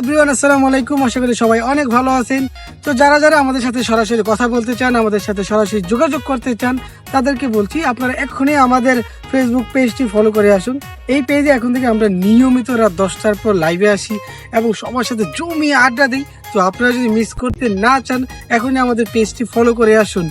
Everyone, আসসালামু আলাইকুম। আশা করি সবাই অনেক ভালো আছেন। তো যারা যারা আমাদের সাথে সরাসরি কথা বলতে চান, আমাদের সাথে সরাসরি যোগাযোগ করতে চান, তাদেরকে বলছি আপনারা এক্ষুনি আমাদের ফেসবুক পেজটি ফলো করে আসুন। এই পেজে এখন থেকে আমরা নিয়মিত রাত দশটার পর লাইভে আসি এবং সবার সাথে জমিয়ে আড্ডা দিই। তো আপনারা যদি মিস করতে না চান, এখনই আমাদের পেজটি ফলো করে আসুন।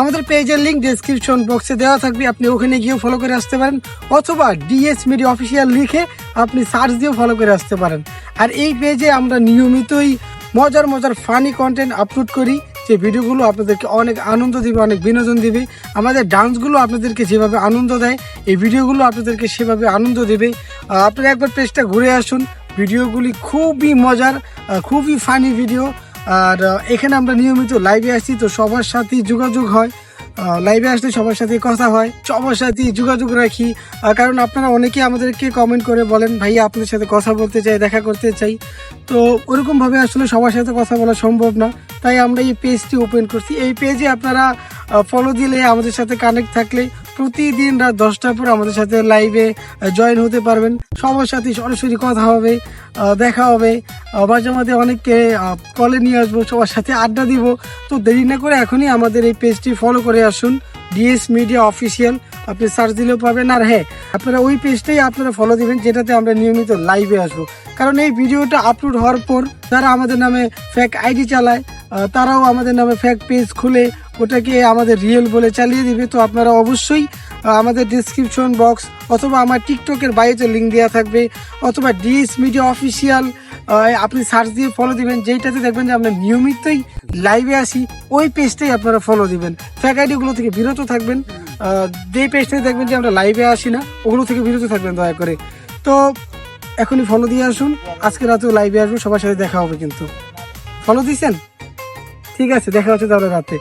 আমাদের পেজের লিঙ্ক ডেসক্রিপশন বক্সে দেওয়া থাকবে, আপনি ওখানে গিয়েও ফলো করে আসতে পারেন, অথবা ডিএস মিডিয়া অফিসিয়াল লিখে আপনি সার্চ দিয়েও ফলো করে আসতে পারেন। আর এই পেজে আমরা নিয়মিতই মজার মজার ফানি কন্টেন্ট আপলোড করি, যে ভিডিওগুলো আপনাদেরকে অনেক আনন্দ দিবে, অনেক বিনোদন দিবে। আমাদের ডান্সগুলো আপনাদেরকে যেভাবে আনন্দ দেয়, এই ভিডিওগুলো আপনাদেরকে সেভাবে আনন্দ দেবে। আপনারা একবার পেজটা ঘুরে আসুন, ভিডিওগুলি খুবই মজার খুবই ফানি ভিডিও আর এখানে আমরা নিয়মিত লাইভে আসি তো সবার সাথেই যোগাযোগ হয়। লাইভে আসলে সবার সাথে কথা হয়, সবার সাথে যোগাযোগ রাখি। কারণ আপনারা অনেকেই আমাদেরকে কমেন্ট করে বলেন, ভাইয়া আপনার সাথে কথা বলতে চাই, দেখা করতে চাই। তো ওরকমভাবে আসলে সবার সাথে কথা বলা সম্ভব না। তাই আমরা এই পেজটি ওপেন করছি। এই পেজে আপনারা ফলো দিলে আমাদের সাথে কানেক্ট থাকলে প্রতিদিন রাত দশটার পর আমাদের সাথে লাইভে জয়েন হতে পারবেন। সবার সাথে সরাসরি কথা হবে দেখা হবে। মাঝে মাঝে অনেককে কলে নিয়ে আসব, সবার সাথে আড্ডা দিব। তো দেরি না করে এখনই আমাদের এই পেজটি ফলো করে আসুন। ডিএস মিডিয়া অফিসিয়াল আপনি সার্চ দিলেও পাবেন। আর হ্যাঁ আপনারা ওই পেজটাই আপনারা ফলো দিবেন, যেটাতে আমরা নিয়মিত লাইভে আসব। কারণ এই ভিডিওটা আপলোড হওয়ার পর, যারা আমাদের নামে ফেক আইডি চালায় তারাও আমাদের নামে ফেক পেজ খুলে ওটাকে আমাদের রিয়েল বলে চালিয়ে দিবে, তো আপনারা অবশ্যই আমাদের ডিসক্রিপশন বক্স অথবা আমার টিকটকের বায়োতে লিঙ্ক দেওয়া থাকবে, অথবা ডিএস মিডিয়া অফিসিয়াল আপনি সার্চ দিয়ে ফলো দিবেন, যেইটাতে দেখবেন যে আমরা নিয়মিতই লাইভে আসি, ওই পেজটাই আপনারা ফলো দিবেন। ফ্যাক আইডিগুলো থেকে বিরত থাকবেন যে পেজটাই দেখবেন যে আমরা লাইভে আসি না, ওগুলো থেকে বিরত থাকবেন দয়া করে। তো এখনই ফলো দিয়ে আসুন, আজকে রাতেও লাইভে আসব, সবার সাথে দেখা হবে কিন্তু। ফলো দিয়েছেন? ঠিক আছে, দেখা হচ্ছে তাহলে রাতে।